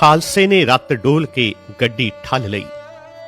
ਖਾਲਸੇ ਨੇ ਰੱਤ ਡੋਲ ਕੇ ਗੱਡੀ ਠੱਲ ਲਈ।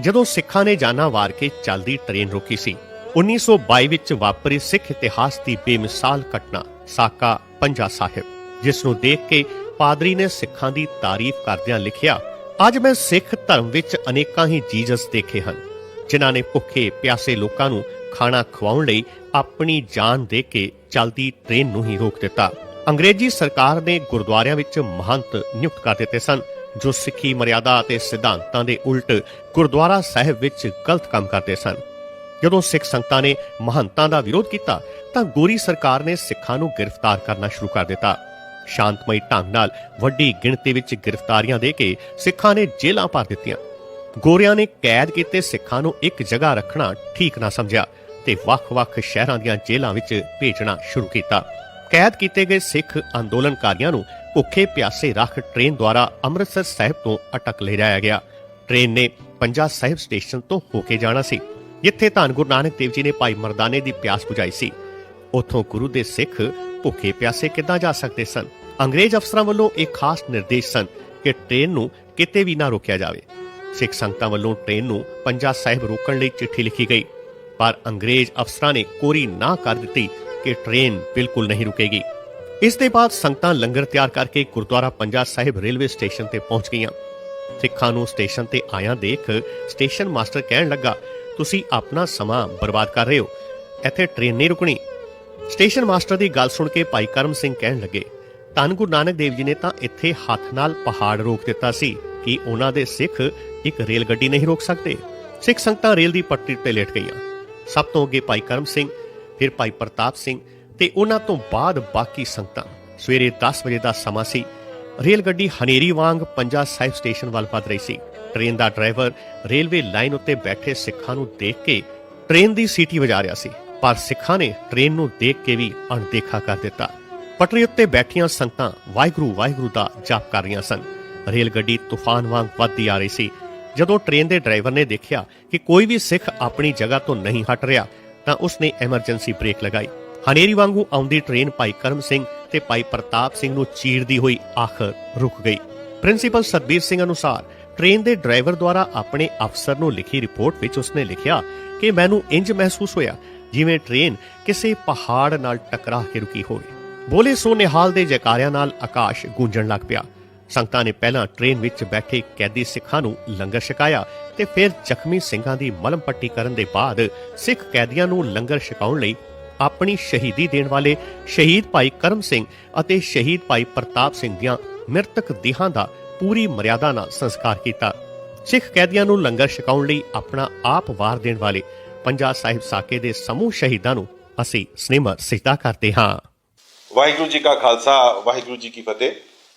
ਜਦੋਂ ਸਿੱਖਾਂ ਨੇ ਜਾਨਾਂ ਵਾਰ ਕੇ ਚੱਲਦੀ ਟ੍ਰੇਨ ਰੋਕੀ ਸੀ 1922 ਵਿੱਚ ਵਾਪਰੀ ਸਿੱਖ ਇਤਿਹਾਸ ਦੀ ਬੇਮਿਸਾਲ ਘਟਨਾ, ਸਾਕਾ ਪੰਜਾ ਸਾਹਿਬ, ਜਿਸ ਨੂੰ ਦੇਖ ਕੇ ਪਾਦਰੀ ਨੇ ਸਿੱਖਾਂ ਦੀ ਤਾਰੀਫ ਕਰਦਿਆਂ ਲਿਖਿਆ, ਅੱਜ ਮੈਂ ਸਿੱਖ ਧਰਮ ਵਿੱਚ ਅਨੇਕਾਂ ਹੀ ਜੀਜਸ ਦੇਖੇ ਹਨ, ਜਿਨ੍ਹਾਂ ਨੇ ਭੁੱਖੇ ਪਿਆਸੇ ਲੋਕਾਂ ਨੂੰ ਖਾਣਾ ਖਵਾਉਣ ਲਈ ਆਪਣੀ ਜਾਨ ਦੇ ਕੇ ਚਲਦੀ ਟ੍ਰੇਨ ਨੂੰ ਹੀ ਰੋਕ ਦਿੱਤਾ। ਅੰਗਰੇਜ਼ੀ ਸਰਕਾਰ ਨੇ ਗੁਰਦੁਆਰਿਆਂ ਵਿੱਚ ਮਹੰਤ ਨਿਯੁਕਤ ਕਰ ਦਿੱਤੇ ਸਨ। ਜੋ ਸਿੱਖੀ ਮਰਿਆਦਾ ਅਤੇ ਸਿਧਾਂਤਾਂ ਦੇ ਉਲਟ ਗੁਰਦੁਆਰਾ ਸਾਹਿਬ ਵਿੱਚ ਗਲਤ ਕੰਮ ਕਰਦੇ ਸਨ। ਜਦੋਂ ਸਿੱਖ ਸੰਗਤਾਂ ਨੇ ਮਹੰਤਾਂ ਦਾ ਵਿਰੋਧ ਕੀਤਾ, ਤਾਂ ਗੋਰੀ ਸਰਕਾਰ ਨੇ ਸਿੱਖਾਂ ਨੂੰ ਗ੍ਰਿਫਤਾਰ ਕਰਨਾ ਸ਼ੁਰੂ ਕਰ ਦਿੱਤਾ। ਸ਼ਾਂਤਮਈ ਢੰਗ ਨਾਲ ਵੱਡੀ ਗਿਣਤੀ ਵਿੱਚ ਗ੍ਰਿਫਤਾਰੀਆਂ ਦੇ ਕੇ ਸਿੱਖਾਂ ਨੇ ਜੇਲ੍ਹਾਂ ਭਰ ਦਿੱਤੀਆਂ। ਗੋਰਿਆਂ ਨੇ ਕੈਦ ਕੀਤੇ ਸਿੱਖਾਂ ਨੂੰ ਇੱਕ ਜਗ੍ਹਾ ਰੱਖਣਾ ਠੀਕ ਨਾ ਸਮਝਿਆ ਤੇ ਵੱਖ-ਵੱਖ ਸ਼ਹਿਰਾਂ ਦੀਆਂ ਜੇਲ੍ਹਾਂ ਵਿੱਚ ਭੇਜਣਾ ਸ਼ੁਰੂ ਕੀਤਾ। ਕੈਦ ਕੀਤੇ ਗਏ ਸਿੱਖ ਅੰਦੋਲਨਕਾਰੀਆਂ ਨੂੰ ਭੁੱਖੇ ਪਿਆਸੇ ਰੱਖ ਟ੍ਰੇਨ ਦੁਆਰਾ ਅੰਮ੍ਰਿਤਸਰ ਸਾਹਿਬ ਤੋਂ ਅਟਕ ਲੈ ਜਾਇਆ ਗਿਆ। ਟ੍ਰੇਨ ਨੇ ਪੰਜਾ ਸਾਹਿਬ ਸਟੇਸ਼ਨ ਤੋਂ ਹੋ ਕੇ ਜਾਣਾ ਸੀ, ਜਿੱਥੇ ਧੰਨ ਗੁਰੂ ਨਾਨਕ ਦੇਵ ਜੀ ਨੇ ਭਾਈ ਮਰਦਾਨੇ ਦੀ ਪਿਆਸ ਬੁਝਾਈ ਸੀ। ਉੱਥੋਂ ਗੁਰੂ ਦੇ ਸਿੱਖ ਭੁੱਖੇ ਪਿਆਸੇ ਕਿੱਦਾਂ ਜਾ ਸਕਦੇ ਸਨ? ਅੰਗਰੇਜ਼ ਅਫਸਰਾਂ ਵੱਲੋਂ ਇੱਕ ਖਾਸ ਨਿਰਦੇਸ਼ ਸਨ ਕਿ ਟ੍ਰੇਨ ਨੂੰ ਕਿਤੇ ਵੀ ਨਾ ਰੋਕਿਆ ਜਾਵੇ। ਸਿੱਖ ਸੰਗਤਾਂ ਵੱਲੋਂ ਟ੍ਰੇਨ ਨੂੰ ਪੰਜਾ ਸਾਹਿਬ ਰੋਕਣ ਲਈ ਚਿੱਠੀ ਲਿਖੀ ਗਈ, ਪਰ ਅੰਗਰੇਜ਼ ਅਫਸਰਾਂ ਨੇ ਕੋਰੀ ਨਾ ਕਰ ਦਿੱਤੀ ਕਿ ਟ੍ਰੇਨ ਬਿਲਕੁਲ ਨਹੀਂ ਰੁਕੇਗੀ। ਇਸ ਦੇ ਬਾਅਦ ਸੰਗਤਾਂ ਲੰਗਰ ਤਿਆਰ ਕਰਕੇ ਗੁਰਦੁਆਰਾ ਪੰਜਾ ਸਾਹਿਬ ਰੇਲਵੇ ਸਟੇਸ਼ਨ ਤੇ ਪਹੁੰਚ ਗਈਆਂ। ਸਿੱਖਾਂ ਨੂੰ ਸਟੇਸ਼ਨ ਤੇ ਆਇਆ ਦੇਖ ਸਟੇਸ਼ਨ ਮਾਸਟਰ ਕਹਿਣ ਲੱਗਾ, ਤੁਸੀਂ ਆਪਣਾ ਸਮਾਂ ਬਰਬਾਦ ਕਰ ਰਹੇ ਹੋ। ਇੱਥੇ ਟ੍ਰੇਨ ਨਹੀਂ ਰੁਕਣੀ। ਸਟੇਸ਼ਨ ਮਾਸਟਰ ਦੀ ਗੱਲ ਸੁਣ ਕੇ ਭਾਈ ਕਰਮ ਸਿੰਘ ਕਹਿਣ ਲੱਗੇ, ਧੰਨ ਗੁਰੂ ਨਾਨਕ ਦੇਵ ਜੀ ਨੇ ਤਾਂ ਇੱਥੇ ਹੱਥ ਨਾਲ ਪਹਾੜ ਰੋਕ ਦਿੱਤਾ ਸੀ ਕਿ ਉਹਨਾਂ ਦੇ ਸਿੱਖ ਇੱਕ ਰੇਲ ਗੱਡੀ ਨਹੀਂ ਰੋਕ ਸਕਦੇ। ਸਿੱਖ ਸੰਗਤਾਂ ਰੇਲ ਦੀ ਪੱਟੜੀ ਤੇ ਲੇਟ ਗਈਆਂ। ਸਭ ਤੋਂ ਅੱਗੇ ਭਾਈ ਕਰਮ ਸਿੰਘ ਫਿਰ ਭਾਈ ਪ੍ਰਤਾਪ ਸਿੰਘ ਤੇ ਉਹਨਾਂ ਤੋਂ ਬਾਅਦ ਬਾਕੀ ਸੰਗਤਾਂ। ਸਵੇਰੇ 10 ਵਜੇ ਦਾ ਸਮਾਂ ਸੀ। ਰੇਲ ਗੱਡੀ ਹਨੇਰੀ ਵਾਂਗ ਪੰਜਾ ਸਾਹਿਬ ਸਟੇਸ਼ਨ ਵੱਲ ਵਧ ਰਹੀ ਸੀ। ਟ੍ਰੇਨ ਦਾ ਡਰਾਈਵਰ ਰੇਲਵੇ ਲਾਈਨ ਉੱਤੇ ਬੈਠੇ ਸਿੱਖਾਂ ਨੂੰ ਦੇਖ ਕੇ ਟ੍ਰੇਨ ਦੀ ਸੀਟੀ ਵਜਾ ਰਿਹਾ ਸੀ, ਪਰ ਸਿੱਖਾਂ ਨੇ ਟ੍ਰੇਨ ਨੂੰ ਦੇਖ ਕੇ ਵੀ ਅਣਦੇਖਾ ਕਰ ਦਿੱਤਾ। ਪਟਰੀ ਉੱਤੇ ਬੈਠੀਆਂ ਸੰਗਤਾਂ ਵਾਹਿਗੁਰੂ ਵਾਹਿਗੁਰੂ ਦਾ ਜਾਪ ਕਰ ਰਹੀਆਂ ਸਨ। ਰੇਲ ਗੱਡੀ ਤੂਫਾਨ ਵਾਂਗ ਵੱਧਦੀ ਆ ਰਹੀ ਸੀ। ਜਦੋਂ ਟ੍ਰੇਨ ਦੇ ਡਰਾਈਵਰ ਨੇ ਦੇਖਿਆ ਕਿ ਕੋਈ ਵੀ ਸਿੱਖ ਆਪਣੀ ਜਗ੍ਹਾ ਤੋਂ ਨਹੀਂ ਹਟ ਰਿਹਾ ਤਾਂ ਉਸਨੇ ਐਮਰਜੈਂਸੀ ਬ੍ਰੇਕ ਲਗਾਈ। ਹਨੇਰੀ ਵਾਂਗੂ ਆਉਂਦੀ ਟ੍ਰੇਨ ਭਾਈ ਕਰਮ ਸਿੰਘ ਤੇ ਭਾਈ ਪ੍ਰਤਾਪ ਸਿੰਘ ਨੂੰ ਚੀਰਦੀ ਹੋਈ ਆਖਰ ਰੁਕ ਗਈ। ਪ੍ਰਿੰਸੀਪਲ ਸਤਬੀਰ ਸਿੰਘ ਅਨੁਸਾਰ ਟ੍ਰੇਨ ਦੇ ਡਰਾਈਵਰ ਦੁਆਰਾ ਆਪਣੇ ਅਫਸਰ ਨੂੰ ਲਿਖੀ ਰਿਪੋਰਟ ਵਿੱਚ ਉਸਨੇ ਲਿਖਿਆ ਕਿ ਮੈਨੂੰ ਇੰਜ ਮਹਿਸੂਸ ਹੋਇਆ ਜਿਵੇਂ ਟ੍ਰੇਨ ਕਿਸੇ ਪਹਾੜ ਨਾਲ ਟਕਰਾ ਕੇ ਰੁਕੀ ਹੋਵੇ। ਬੋਲੇ ਸੋ ਨਿਹਾਲ ਦੇ ਜੈਕਾਰਿਆਂ ਨਾਲ ਆਕਾਸ਼ ਗੂੰਜਣ ਲੱਗ ਪਿਆ। ਸੰਗਤਾਂ ਨੇ ਪਹਿਲਾਂ ਟ੍ਰੇਨ ਵਿੱਚ ਬੈਠੇ ਕੈਦੀ ਸਿੱਖਾਂ ਨੂੰ ਲੰਗਰ ਛਕਾਇਆ ਤੇ ਫਿਰ ਜ਼ਖਮੀ ਸਿੰਘਾਂ ਦੀ ਮਲਮ ਪੱਟੀ ਕਰਨ ਦੇ ਬਾਅਦ ਸਿੱਖ ਕੈਦੀਆਂ ਨੂੰ ਲੰਗਰ ਛਕਾਉਣ ਲਈ ਆਪਣੀ ਸ਼ਹੀਦੀ ਦੇਣ ਵਾਲੇ ਸ਼ਹੀਦ ਭਾਈ ਕਰਮ ਸਿੰਘ ਅਤੇ ਸ਼ਹੀਦ ਭਾਈ ਪ੍ਰਤਾਪ ਸਿੰਘ ਦੀਆਂ ਮ੍ਰਿਤਕ ਦੇਹਾਂ ਦਾ ਪੂਰੀ ਮਰਿਆਦਾ ਨਾਲ ਸੰਸਕਾਰ ਕੀਤਾ। ਸਿੱਖ ਕੈਦੀਆਂ ਨੂੰ ਲੰਗਰ ਛਕਾਉਣ ਲਈ ਆਪਣਾ ਆਪ ਵਾਰ ਦੇਣ ਵਾਲੇ ਪੰਜਾ ਸਾਹਿਬ ਸਾਕੇ ਦੇ ਸਮੂਹ ਸ਼ਹੀਦਾਂ ਨੂੰ ਅਸੀਂ ਸਨੇਹ ਸਿੱਧਾ ਕਰਦੇ ਹਾਂ। ਵਾਹਿਗੁਰੂ ਜੀ ਕਾ ਖਾਲਸਾ, ਵਾਹਿਗੁਰੂ ਜੀ ਕੀ ਫਤਿਹ।